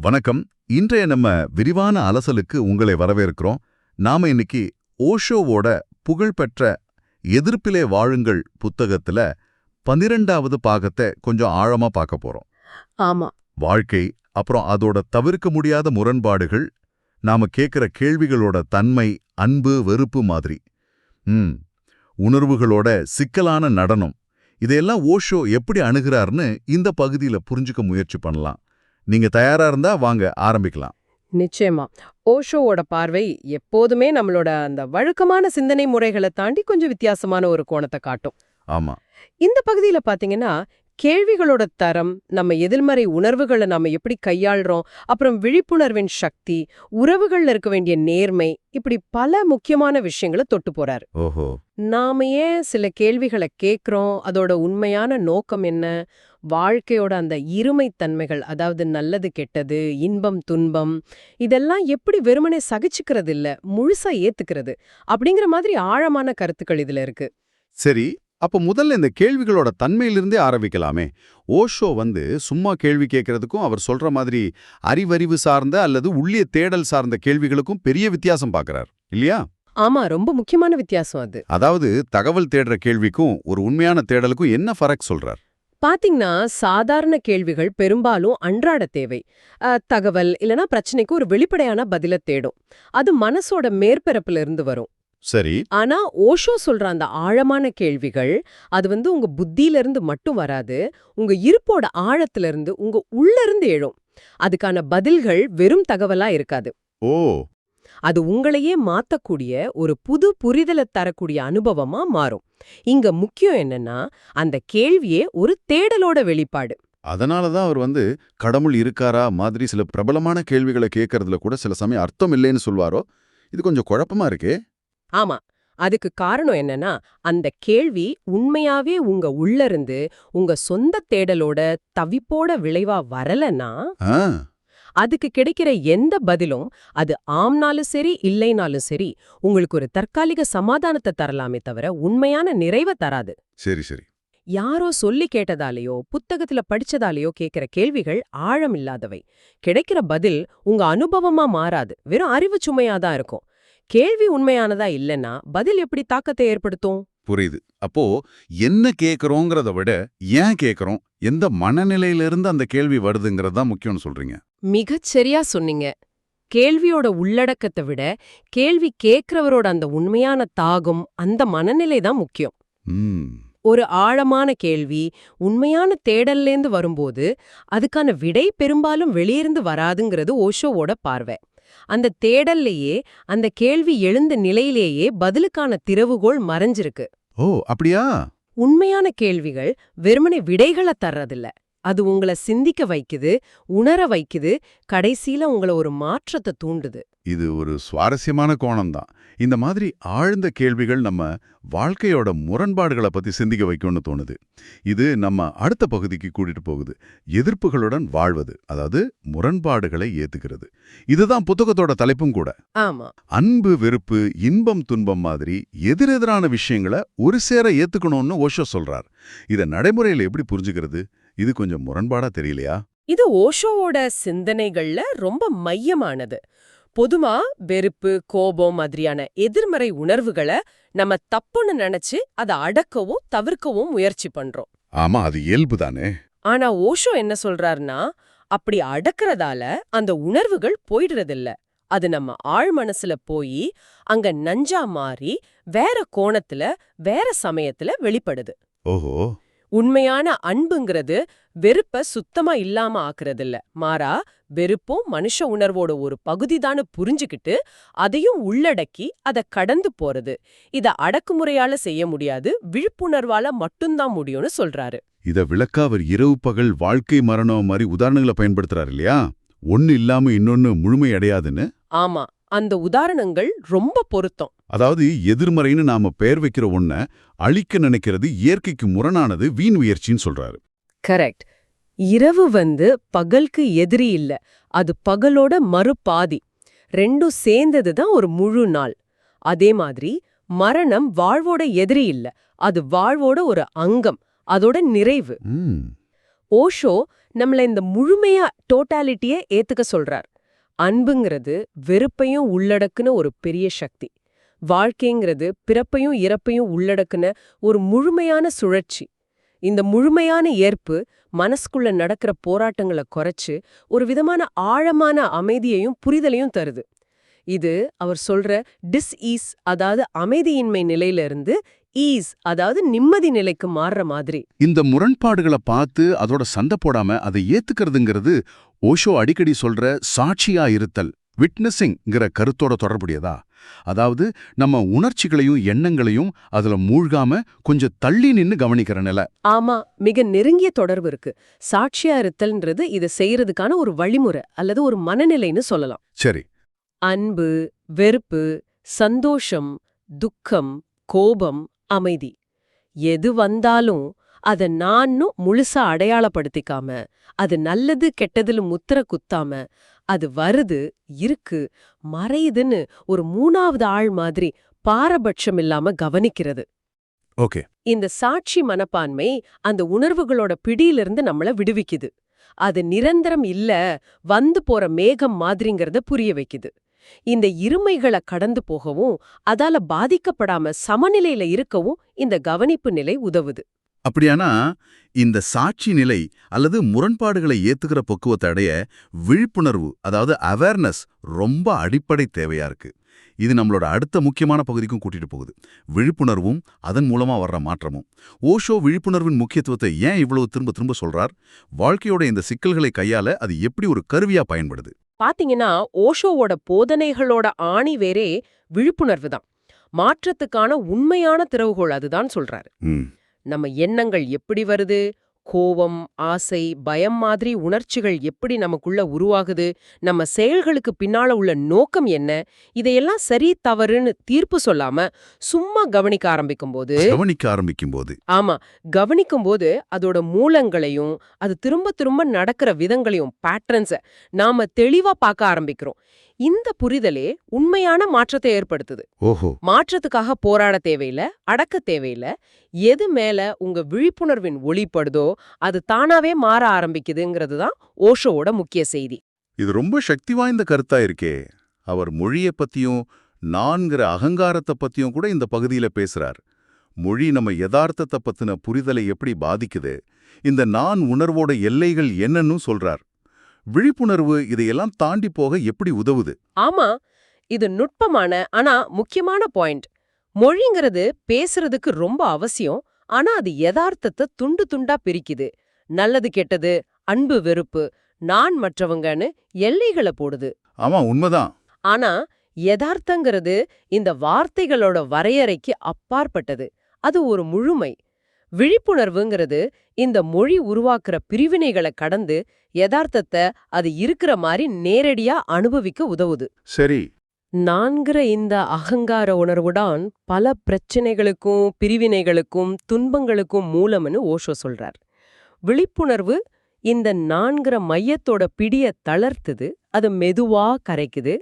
வணக்கம். இன்றைய நம்ம விரிவான அலசலுக்கு உங்களை வரவேற்கிறோம். நாம இன்னைக்கு ஓஷோவோட புகழ்பெற்ற எதிர்ப்பிலே வாழுங்கள் புத்தகத்துல பன்னிரெண்டாவது பாகத்தை கொஞ்சம் ஆழமா பார்க்க போறோம். ஆமா. வாழ்க்கை அப்புறம் அதோட தவிர்க்க முடியாத முரண்பாடுகள் நாம கேட்கிற கேள்விகளோட தன்மை அன்பு வெறுப்பு மாதிரி. ம். உணர்வுகளோட சிக்கலான நடனம். இதையெல்லாம் ஓஷோ எப்படி அணுகிறார்னு இந்த பகுதியில புரிஞ்சுக்க முயற்சி பண்ணலாம். நீங்க தயாரா இருந்தா வாங்க ஆரம்பிக்கலாம். நிச்சயமா. ஓஷோவோட பார்வை எப்போதுமே நம்மளோட அந்த வழக்கமான சிந்தனை முறைகளை தாண்டி கொஞ்சம் வித்தியாசமான ஒரு கோணத்தை காட்டும். ஆமா. இந்த பகுதியில பாத்தீங்கன்னா கேள்விகளோட தரம் நம்ம எதிர்மறை உணர்வுகளை நாம எப்படி கையாள்றோம் அப்புறம் விழிப்புணர்வின் சக்தி உறவுகள்ல இருக்க வேண்டிய நேர்மை இப்படி பல முக்கியமான விஷயங்களை தொட்டு போறாரு. ஓஹோ. நாம ஏன் சில கேள்விகளை கேட்குறோம்? அதோட உண்மையான நோக்கம் என்ன? வாழ்க்கையோட அந்த இருமைத்தன்மைகள் அதாவது நல்லது கெட்டது இன்பம் துன்பம் இதெல்லாம் எப்படி வெறுமனே சகிச்சுக்கிறது இல்ல முழுசா ஏத்துக்கிறது அப்படிங்கிற மாதிரி ஆழமான கருத்துக்கள் இதுல இருக்கு. சரி அப்ப முதல்ல இந்த கேள்விகளோட தன்மையிலிருந்தே ஆரம்பிக்கலாமே. ஓஷோ வந்து சும்மா கேள்வி கேட்கறதுக்கும் அவர் சொல்ற மாதிரி அறிவறிவு சார்ந்த அல்லது உள்ளிய தேடல் சார்ந்த கேள்விகளுக்கும் பெரிய வித்தியாசம் பார்க்கறார் இல்லையா? ஆமா ரொம்ப முக்கியமான வித்தியாசம் அது. அதாவது தகவல் தேடுற கேள்விக்கும் ஒரு உண்மையான தேடலுக்கும் என்ன ஃபரக் சொல்றார்? பாத்தீங்கன்னா சாதாரண கேள்விகள் பெரும்பாலும் அன்றாட தேவை. தகவல் இல்லனா பிரச்சனைக்கு ஒரு வெளிப்படையான பதில தேடும். அது மனசோட மேற்பரப்புல இருந்து வரும். சரி. ஆனா ஓஷோ சொல்ற அந்த ஆழமான கேள்விகள் அது வந்து உங்க புத்தியில இருந்து மட்டும் வராது உங்க இருப்போட ஆழத்துல இருந்து உங்க உள்ள இருந்து எழும். அதுக்கான பதில்கள் வெறும் தகவலா இருக்காது. ஓ. அது உங்களையே மாத்தக்கூடிய ஒரு புது புரிதலை தரக்கூடிய அனுபவமா மாறும். இங்க முக்கியம் என்னன்னா அந்த கேள்வியே ஒரு தேடலோட வெளிப்பாடு. அதனால தான் அவர் வந்து கடவுள் இருக்காரா மாதிரி சில பிரபலமான கேள்விகளை கேட்கறதுல கூட சில சமயம் அர்த்தம் இல்லைன்னு சொல்வாரோ? இது கொஞ்சம் குழப்பமா இருக்கே. ஆமா அதுக்கு காரணம் என்னன்னா அந்த கேள்வி உண்மையாவே உங்க உள்ள இருந்து உங்க சொந்த தேடலோட தவிப்போட விளைவா வரலன்னா அதுக்கு கிடைக்கிற எந்த பதிலும் அது ஆம்னாலும் சரி இல்லைனாலும் சரி உங்களுக்கு ஒரு தற்காலிக சமாதானத்தை தரலாமே தவிர உண்மையான நிறைவை தராது. சரி சரி. யாரோ சொல்லி கேட்டதாலேயோ புத்தகத்துல படிச்சதாலேயோ கேட்கிற கேள்விகள் ஆழம் இல்லாதவை கிடைக்கிற பதில் உங்க அனுபவமா மாறாது. வெறும் அறிவு சுமையா தான் இருக்கும். கேள்வி உண்மையானதா இல்லைன்னா பதில் எப்படி தாக்கத்தை ஏற்படுத்தும்? புரியுது. அப்போ என்ன கேக்குறோங்கிறத விட ஏன் கேக்குறோம் எந்த மனநிலையிலிருந்து அந்த கேள்வி வருதுங்கிறது தான் முக்கியம்னு சொல்றீங்க. மிகச் சரியா சொன்னீங்க. கேள்வியோட உள்ளடக்கத்தை விட கேள்வி கேட்கிறவரோட அந்த உண்மையான தாகம் அந்த மனநிலை தான் முக்கியம். ஒரு ஆழமான கேள்வி உண்மையான தேடல்லேந்து வரும்போது அதுக்கான விடை பெரும்பாலும் வெளியிருந்து வராதுங்கிறது ஓஷோவோட பார்வை. அந்த தேடல்லையே அந்த கேள்வி எழுந்த நிலையிலேயே பதிலுக்கான திறவுகோள் மறைஞ்சிருக்கு. ஓ அப்படியா? உண்மையான கேள்விகள் வெறுமனே விடைகளை தர்றதில்ல. அது உங்களை சிந்திக்க வைக்குது உணர வைக்குது கடைசியில உங்களை ஒரு மாற்றத்தை தூண்டுது. இது ஒரு சுவாரஸ்யமான கோணம்தான். இந்த மாதிரி ஆழ்ந்த கேள்விகள் நம்ம வாழ்க்கையோட முரண்பாடுகளை பத்தி சிந்திக்க வைக்கும்னு தோணுது. இது நம்ம அடுத்த பகுதிக்கு கூட்டிட்டு போகுது. எதிர்ப்புகளுடன் வாழ்வது அதாவது முரண்பாடுகளை ஏத்துக்கிறது. இதுதான் புத்தகத்தோட தலைப்பும் கூட. ஆமா. அன்பு வெறுப்பு இன்பம் துன்பம் மாதிரி எதிரெதிரான விஷயங்களை ஒரு சேர ஏத்துக்கணும்னு ஓஷோ சொல்றார். இத நடைமுறையில எப்படி புரிஞ்சுக்கிறது? இது கொஞ்சம் முரண்பாடா தெரியலையா? இது ஓஷோவோட சிந்தனைகள்ல ரொம்ப மையமானது. பொதுவா வெறுப்பு கோபம் மாதிரியான எதிர்மறை உணர்வுகளை நம்ம தப்புன்னு நினைச்சு அதை அடக்கவும் தவிர்க்கவும் முயற்சி பண்றோம். ஆமா அது இயல்பு தானே. ஆனா ஓஷோ என்ன சொல்றாருன்னா அப்படி அடக்கறதால அந்த உணர்வுகள் போயிடுறதில்ல. அது நம்ம ஆழ் மனசுல போய் அங்க நஞ்சா மாறி வேற கோணத்துல வேற சமயத்துல வெளிப்படுது. ஓஹோ. உண்மையான அன்புங்கிறது வெறுப்ப சுத்தமா இல்லாம ஆக்குறதில்ல. மாறா வெறுப்பும் மனுஷ உணர்வோட ஒரு பகுதிதான்னு புரிஞ்சுக்கிட்டு அதையும் உள்ளடக்கி அத கடந்து போறது. இத அடக்குமுறையால செய்ய முடியாது விழிப்புணர்வால மட்டும்தான் முடியும்னு சொல்றாரு. இத விளக்க அவர் இரவு பகல் வாழ்க்கை மரணம் மாதிரி உதாரணங்களை பயன்படுத்துறாரு இல்லையா? ஒன்னு இல்லாம இன்னொன்னு முழுமை அடையாதுன்னு? ஆமா. அந்த உதாரணங்கள் ரொம்ப பொருத்தம். அதாவது எதிர்மறைன்னு நாம பெயர் வைக்கிற ஒன்ன அழிக்க நினைக்கிறது இயற்கைக்கு முரணானது வீண் முயற்சின்னு சொல்றாரு. கரெக்ட். இரவு வந்து பகலுக்கு எதிரி இல்ல. அது பகலோட மறுபாதி. ரெண்டும் சேர்ந்தது தான் ஒரு முழு நாள். அதே மாதிரி மரணம் வாழ்வோட எதிரி இல்ல. அது வாழ்வோட ஒரு அங்கம். அதோட நிறைவு. ஓஷோ நம்மள இந்த முழுமையா டோட்டாலிட்டிய ஏத்துக்க சொல்றார். அன்புங்கிறது வெறுப்பையும் உள்ளடக்குன ஒரு பெரிய சக்தி. வாழ்க்கைங்கிறது பிறப்பையும் இறப்பையும் உள்ளடக்குன ஒரு முழுமையான சுழற்சி. இந்த முழுமையான ஏற்பு மனசுக்குள்ள நடக்கிற போராட்டங்களை குறைச்சு ஒரு விதமான ஆழமான அமைதியையும் புரிதலையும் தருது. இது அவர் சொல்ற டிஸ் ஈஸ் அதாவது அமைதியின்மை நிலையில இருந்து ஈஸ் அதாவது நிம்மதி நிலைக்கு மாறுற மாதிரி. இந்த முரண்பாடுகளை பார்த்து அதோட சண்டை போடாம அதை ஏத்துக்கிறதுங்கிறது ஓஷோ அடிக்கடி சொல்ற சாட்சியா இருத்தல் விட்னஸிங்ங்கிற கருத்தோட தொடர்புடையதா? அதாவது நம்ம உணர்ச்சிகளையும் எண்ணங்களையும் அதுல மூழ்காம கொஞ்சம் தள்ளி நின்னு கவனிக்கிற நிலை. ஆமா மிக நெருங்கிய தொடர்பு இருக்கு. சாட்சியா இருத்தல்ன்றது இதை செய்யறதுக்கான ஒரு வழிமுறை அல்லது ஒரு மனநிலைன்னு சொல்லலாம். சரி அன்பு வெறுப்பு சந்தோஷம் துக்கம் கோபம் அமைதி. எது வந்தாலும் அத நான்னு முழுசா அடையாளப்படுத்திக்காம அது நல்லது கெட்டதுல முத்திர குத்தாம அது வருது இருக்கு மறையுதுன்னு ஒரு மூணாவது ஆள் மாதிரி பாரபட்சம் இல்லாம கவனிக்கிறது. ஓகே. இந்த சாட்சி மனப்பான்மை அந்த உணர்வுகளோட பிடியிலிருந்து நம்மள விடுவிக்குது. அது நிரந்தரம் இல்ல வந்து போற மேகம் மாதிரிங்கிறத புரிய வைக்குது. இந்த இருமைகளை கடந்து போகவும் அதால பாதிக்கப்படாம சமநிலையில இருக்கவும் இந்த கவனிப்பு நிலை உதவுது. அப்படியானா இந்த சாட்சி நிலை அல்லது முரண்பாடுகளை ஏத்துக்கிற பக்குவத்தை அடைய விழிப்புணர்வு அதாவது அவேர்னஸ் ரொம்ப அடிப்படை தேவையா இருக்கு. இது நம்மளோட அடுத்த முக்கியமான பகுதிக்கும் கூட்டிட்டு போகுது. விழிப்புணர்வும் அதன் மூலமா வர்ற மாற்றமும். ஓஷோ விழிப்புணர்வின் முக்கியத்துவத்தை ஏன் இவ்வளவு திரும்ப திரும்ப சொல்றார்? வாழ்க்கையோட இந்த சிக்கல்களை கையாள அது எப்படி ஒரு கருவியா பயன்படுது? பாத்தீங்கன்னா ஓஷோவோட போதனைகளோட ஆணி வேரே விழிப்புணர்வு தான். மாற்றத்துக்கான உண்மையான திறவுகோள் அதுதான் சொல்றாரு. நம்ம எண்ணங்கள் எப்படி வருது? கோவம் ஆசை பயம் மாதிரி உணர்ச்சிகள் எப்படி நமக்குள்ள உருவாகுது நம்ம செயல்களுக்கு பின்னால உள்ள நோக்கம் என்ன இதையெல்லாம் சரி தவறுன்னு தீர்ப்பு சொல்லாம சும்மா கவனிக்க ஆரம்பிக்கும்போது கவனிக்க ஆரம்பிக்கும் போது ஆமா கவனிக்கும்போது அதோட மூலங்களையும் அது திரும்ப திரும்ப நடக்கிற விதங்களையும் பேட்டர்ன்ஸ நாம தெளிவா பார்க்க ஆரம்பிக்கிறோம். இந்த புரிதலே உண்மையான மாற்றத்தை ஏற்படுத்துது. ஓஹோ. மாற்றத்துக்காக போராட தேவையில்ல அடக்க தேவையில்ல. எது மேல உங்க விழிப்புணர்வின் ஒளிப்படுதோ அது தானாவே மாற ஆரம்பிக்குதுங்கிறது தான் ஓஷோவோட முக்கிய செய்தி. இது ரொம்ப சக்தி வாய்ந்த கருத்தா இருக்கே. அவர் மொழியை பத்தியும் நான்கிற அகங்காரத்தை பத்தியும் கூட இந்த பகுதியில பேசுறார். மொழி நம்ம யதார்த்தத்தை பத்தின புரிதலை எப்படி பாதிக்குது? இந்த நான் உணர்வோட எல்லைகள் என்னன்னு சொல்றார். விழிப்புணர்வு இதையெல்லாம் தாண்டி போக எப்படி உதவுது? ஆமா இது நுட்பமான ஆனா முக்கியமான பாயிண்ட் மொழிங்கிறது பேசுறதுக்கு ரொம்ப அவசியம் ஆனா அது யதார்த்தத்தை துண்டு துண்டா பிரிக்குது. நல்லது கெட்டது அன்பு வெறுப்பு நான் மற்றவங்கன்னு எல்லைகளை போடுது. ஆமா உண்மைதான். ஆனா யதார்த்தங்கிறது இந்த வார்த்தைகளோட வரையறைக்கு அப்பாற்பட்டது. அது ஒரு முழுமை விழிப்புணர்வுங்கிறது இந்த மொழி உருவாக்குற பிரிவினைகளை கடந்து யதார்த்தத்தை அது இருக்கிற மாதிரி நேரடியா அனுபவிக்க உதவுது. சரி. நான்கிற இந்த அகங்கார உணர்வுதான் பல பிரச்சனைகளுக்கும் பிரிவினைகளுக்கும் துன்பங்களுக்கும் மூலம்னு ஓஷோ சொல்றார். விழிப்புணர்வு இந்த நான்கிற மையத்தோட பிடிய தளர்த்துது அது மெதுவா கரைக்குது.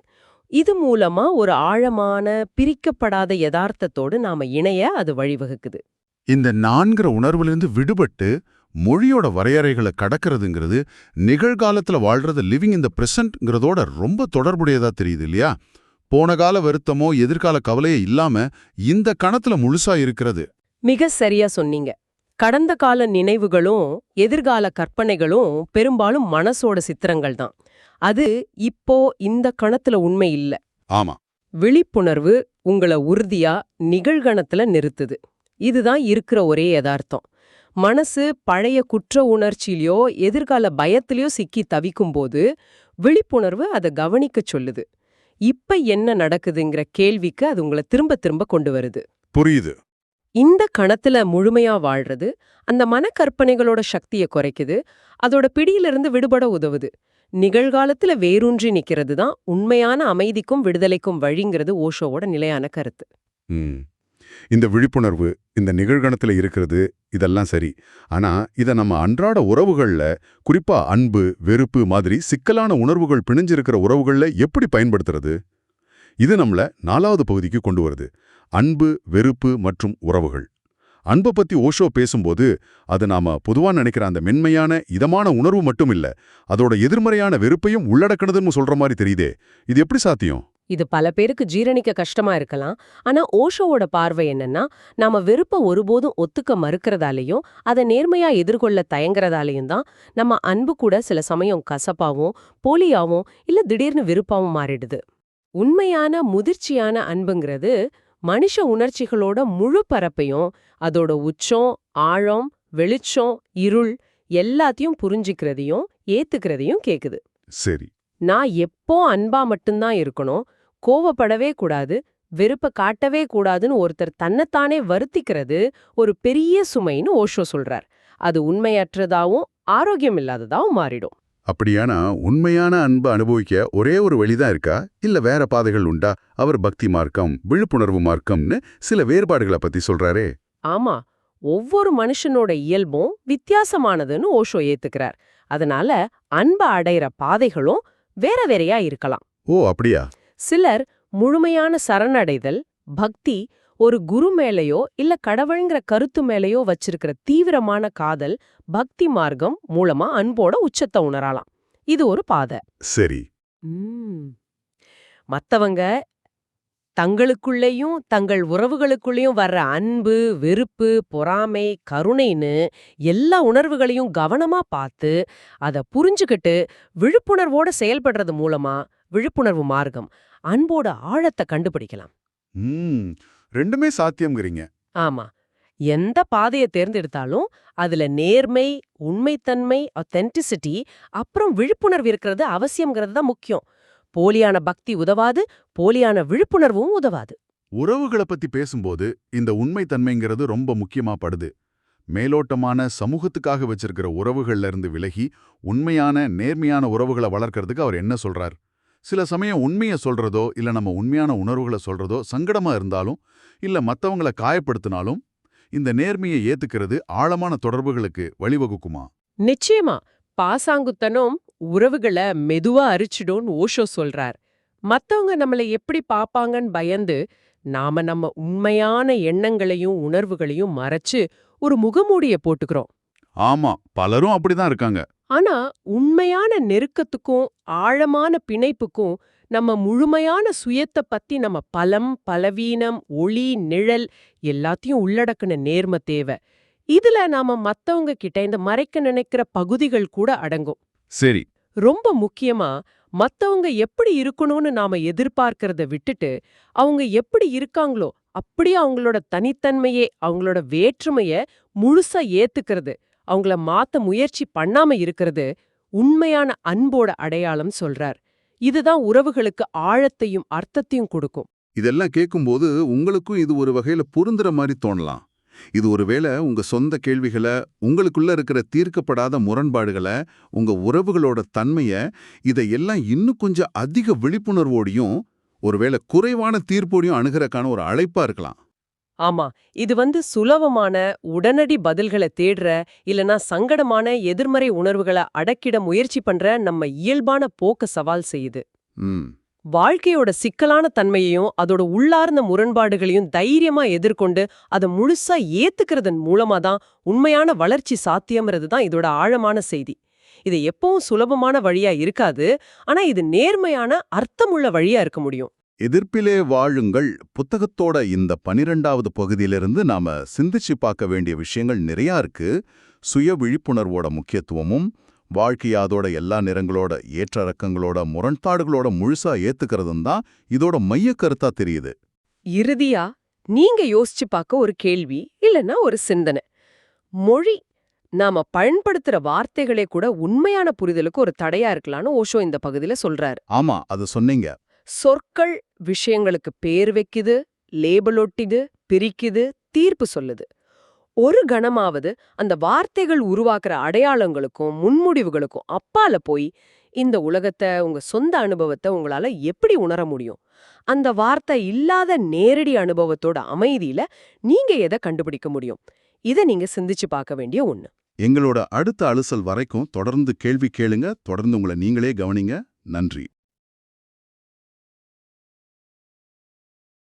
இது மூலமா ஒரு ஆழமான பிரிக்கப்படாத யதார்த்தத்தோடு நாம இணைய அது வழிவகுக்குது. இந்த நான்கிற உணர்விலிருந்து விடுபட்டு மொழியோட வரையறைகளை கடக்கிறதுங்கிறது நிகழ்காலத்துல வாழ்றது லிவிங் இந்த பிரசன்ட்ங்கிறதோட ரொம்ப தொடர்புடையதா தெரியுது இல்லையா? போன கால வருத்தமோ எதிர்கால கவலையே இல்லாம இந்த கணத்துல முழுசா இருக்கிறது. மிக சரியா சொன்னீங்க. கடந்த கால நினைவுகளும் எதிர்கால கற்பனைகளும் பெரும்பாலும் மனசோட சித்திரங்கள் தான். அது இப்போ இந்த கணத்துல உண்மை இல்ல. ஆமா. விழிப்புணர்வு உங்கள உறுதியா நிகழ்கணத்துல நிறுத்துது. இதுதான் இருக்கிற ஒரே யதார்த்தம். மனசு பழைய குற்ற உணர்ச்சியிலயோ எதிர்கால பயத்திலயோ சிக்கி தவிக்கும்போது விழிப்புணர்வு அதை கவனிக்கச் சொல்லுது. இப்ப என்ன நடக்குதுங்கிற கேள்விக்கு அது உங்களை திரும்ப திரும்ப கொண்டு வருது. புரியுது. இந்த கணத்துல முழுமையா வாழ்றது அந்த மனக்கற்பனைகளோட சக்தியை குறைக்குது அதோட பிடியிலிருந்து விடுபட உதவுது. நிகழ்காலத்துல வேரூன்றி நிக்கிறது தான் உண்மையான அமைதிக்கும் விடுதலைக்கும் வழிங்கிறது ஓஷோவோட நிலையான கருத்து. ம். இந்த விழிப்புணர்வு இந்த நிகழ்கணத்துல இருக்கிறது இதெல்லாம் சரி. ஆனா இத நம்ம அன்றாட உறவுகள்ல குறிப்பா அன்பு வெறுப்பு மாதிரி சிக்கலான உணர்வுகள் பிணிஞ்சிருக்கிற உறவுகள்ல எப்படி பயன்படுத்துறது? இது நம்மள நாலாவது பகுதிக்கு கொண்டு வருது. அன்பு வெறுப்பு மற்றும் உறவுகள். அன்பை பத்தி ஓஷோ பேசும்போது அது நாம பொதுவா நினைக்கிற அந்த மென்மையான இதமான உணர்வு மட்டும் இல்ல அதோட எதிர்மறையான வெறுப்பையும் உள்ளடக்கினதுன்னு சொல்ற மாதிரி தெரியுதே. இது எப்படி சாத்தியம்? இது பல பேருக்கு ஜீரணிக்க கஷ்டமா இருக்கலாம். ஆனா ஓஷோவோட பார்வை என்னன்னா நாம வெறுப்ப ஒருபோதும் ஒத்துக்க மறுக்கிறதாலையும் அதை நேர்மையா எதிர்கொள்ள தயங்குறதாலையும் தான் நம்ம அன்பு கூட சில சமயம் கசப்பாவும் போலியாவும் இல்ல திடீர்னு வெறுப்பாவும் மாறிடுது. உண்மையான முதிர்ச்சியான அன்புங்கிறது மனுஷ உணர்ச்சிகளோட முழு பரப்பையும் அதோட உச்சம் ஆழம் வெளிச்சம் இருள் எல்லாத்தையும் புரிஞ்சுக்கிறதையும் ஏத்துக்கிறதையும் கேக்குது. சரி. நான் எப்போ அன்பா மட்டும்தான் இருக்கணும் கோவப்படவே கூடாது வெறுப்ப காட்டவே கூடாதுன்னு ஒருத்தர் தன்னைத்தானே வருத்திக்கிறது ஒரு பெரிய சுமைன்னு ஓஷோ சொல்றார். அது உண்மையற்றதாவும் ஆரோக்கியம் இல்லாததாவும் மாறிடும். அப்படியானா உண்மையான அன்பை அனுபவிக்க ஒரே ஒரு வழிதான் இருக்கா? இல்ல வேற பாதைகள் உண்டா? அவர் பக்தி மார்க்கம் விழிப்புணர்வு மார்க்கம்னு சில வேறுபாடுகளை பத்தி சொல்றாரே. ஆமா ஒவ்வொரு மனுஷனோட இயல்பும் வித்தியாசமானதுன்னு ஓஷோ ஏத்துக்கிறார். அதனால அன்பை அடையிற பாதைகளும் வேற வேறையா இருக்கலாம். ஓ அப்படியா? சிலர் முழுமையான சரணடைதல் பக்தி ஒரு குரு மேலயோ இல்ல கடவுள்ங்கிற கருத்து மேலயோ வச்சிருக்கிற தீவிரமான காதல் பக்தி மார்க்கம் மூலமா அன்போட உச்சத்தை உணரலாம். இது ஒரு பாதை. சரி. மத்தவங்க தங்களுக்குள்ளேயும் தங்கள் உறவுகளுக்குள்ளேயும் வர்ற அன்பு வெறுப்பு பொறாமை கருணைன்னு எல்லா உணர்வுகளையும் கவனமா பார்த்து அத புரிஞ்சுக்கிட்டு விழிப்புணர்வோட செயல்படுறது மூலமா விழிப்புணர்வு மார்க்கம் அன்போட ஆழத்தை கண்டுபிடிக்கலாம். ம். ரெண்டுமே சாத்தியம்ங்கிறீங்க. ஆமா. எந்த பாதையை தேர்ந்தெடுத்தாலும் அதுல நேர்மை உண்மைத்தன்மை ஒத்தென்டிசிட்டி அப்புறம் விழிப்புணர்வு இருக்கிறது அவசியம்ங்கிறது தான் முக்கியம். போலியான பக்தி உதவாது போலியான விழிப்புணர்வும் உதவாது. உறவுகளை பத்தி பேசும்போது இந்த உண்மைத்தன்மைங்கிறது ரொம்ப முக்கியமா படுது. மேலோட்டமான சமூகத்துக்காக வச்சிருக்கிற உறவுகள்ல இருந்து விலகி உண்மையான நேர்மையான உறவுகளை வளர்க்கறதுக்கு அவர் என்ன சொல்றார்? சில சமயம் உண்மையை சொல்றதோ இல்ல நம்ம உண்மையான உணர்வுகளை சொல்றதோ சங்கடமா இருந்தாலும் இல்ல மத்தவங்கள காயப்படுத்தினாலும் இந்த நேர்மையை ஏத்துக்கிறது ஆழமான தொடர்புகளுக்கு வழிவகுக்குமா? நிச்சயமா. பாசாங்குத்தனம் உறவுகளை மெதுவா அரிச்சிடும்னு ஓஷோ சொல்றார். மத்தவங்க நம்மளை எப்படி பாப்பாங்கன்னு பயந்து நாம நம்ம உண்மையான எண்ணங்களையும் உணர்வுகளையும் மறைச்சு ஒரு முகமூடிய போட்டுக்கிறோம். ஆமா பலரும் அப்படிதான் இருக்காங்க. ஆனா உண்மையான நெருக்கத்துக்கும் ஆழமான பிணைப்புக்கும் நம்ம முழுமையான சுயத்தை பத்தி நம்ம பலம் பலவீனம் ஒளி நிழல் எல்லாத்தையும் உள்ளடக்குன நேர்ம தேவை. இதுல நாம மத்தவங்க கிட்ட இந்த மறைக்க நினைக்கிற பகுதிகள் கூட அடங்கும். சரி ரொம்ப முக்கியமா மத்தவங்க எப்படி இருக்கணும்னு நாம எதிர்பார்க்கறத விட்டுட்டு அவங்க எப்படி இருக்காங்களோ அப்படியே அவங்களோட தனித்தன்மையே அவங்களோட வேற்றுமைய முழுசா ஏத்துக்கிறது அவங்கள மாத்த முயற்சி பண்ணாம இருக்கிறது உண்மையான அன்போட அடையாளம் சொல்றார். இதுதான் உறவுகளுக்கு ஆழத்தையும் அர்த்தத்தையும் கொடுக்கும். இதெல்லாம் கேட்கும்போது உங்களுக்கும் இது ஒரு வகையில பொருந்துற மாதிரி தோணலாம். இது ஒருவேளை உங்க சொந்த கேள்விகளை உங்களுக்குள்ள இருக்கிற தீர்க்கப்படாத முரண்பாடுகளை உங்க உறவுகளோட தன்மைய இதையெல்லாம் இன்னும் கொஞ்சம் அதிக விழிப்புணர்வோடையும் ஒருவேளை குறைவான தீர்ப்போடையும் அணுகிறக்கான ஒரு அழைப்பா இருக்கலாம். ஆமா இது வந்து சுலபமான உடனடி பதில்களை தேடுற இல்லனா சங்கடமான எதிர்மறை உணர்வுகளை அடக்கிட முயற்சி பண்ற நம்ம இயல்பான போக்க சவால் செய்யுது. ம். வாழ்க்கையோட சிக்கலான தன்மையையும் அதோட உள்ளார்ந்த முரண்பாடுகளையும் தைரியமா எதிர்கொண்டு அதை முழுசா ஏத்துக்கிறதன் மூலமா தான் உண்மையான வளர்ச்சி சாத்தியம்ன்றது தான் இதோட ஆழமான செய்தி. இது எப்பவும் சுலபமான வழியா இருக்காது ஆனா இது நேர்மையான அர்த்தமுள்ள வழியா இருக்க முடியும். எதிர்ப்பிலே வாழுங்கள். புத்தகத்தோட இந்த பனிரெண்டாவது பகுதியிலிருந்து நாம சிந்திச்சு பார்க்க வேண்டிய விஷயங்கள் நிறையா இருக்கு. சுய விழிப்புணர்வோட முக்கியத்துவமும் வாழ்க்கைய அதோட எல்லா நிறங்களோட ஏற்றறக்கங்களோட முரண்பாடுகளோட முழுசா ஏத்துக்கிறதும் தான் இதோட மைய கருத்தா தெரியுது. இறுதியா நீங்க யோசிச்சு பார்க்க ஒரு கேள்வி இல்லனா ஒரு சிந்தனை. மொழி நாம பயன்படுத்துற வார்த்தைகளே கூட உண்மையான புரிதலுக்கு ஒரு தடையா இருக்கலாம்னு ஓஷோ இந்த பகுதியில சொல்றாரு. ஆமா அது சொன்னீங்க. சொற்கள் விஷயங்களுக்கு பேர் வைக்குது லேபிள் ஒட்டிது பிரிக்குது தீர்ப்பு சொல்லுது. ஒரு கணமாவது அந்த வார்த்தைகள் உருவாக்குற அடையாளங்களுக்கும் முன்முடிவுகளுக்கும் அப்பால போய் இந்த உலகத்தை உங்க சொந்த அனுபவத்தை உங்களால எப்படி உணர முடியும்? அந்த வார்த்தை இல்லாத நேரடி அனுபவத்தோட அமைதியில நீங்க எதை கண்டுபிடிக்க முடியும்? இதை நீங்க சிந்திச்சு பார்க்க வேண்டிய ஒண்ணு. எங்களோட அடுத்த அலுசல் வரைக்கும் தொடர்ந்து கேள்வி கேளுங்க. தொடர்ந்து உங்களை நீங்களே கவனிங்க. நன்றி.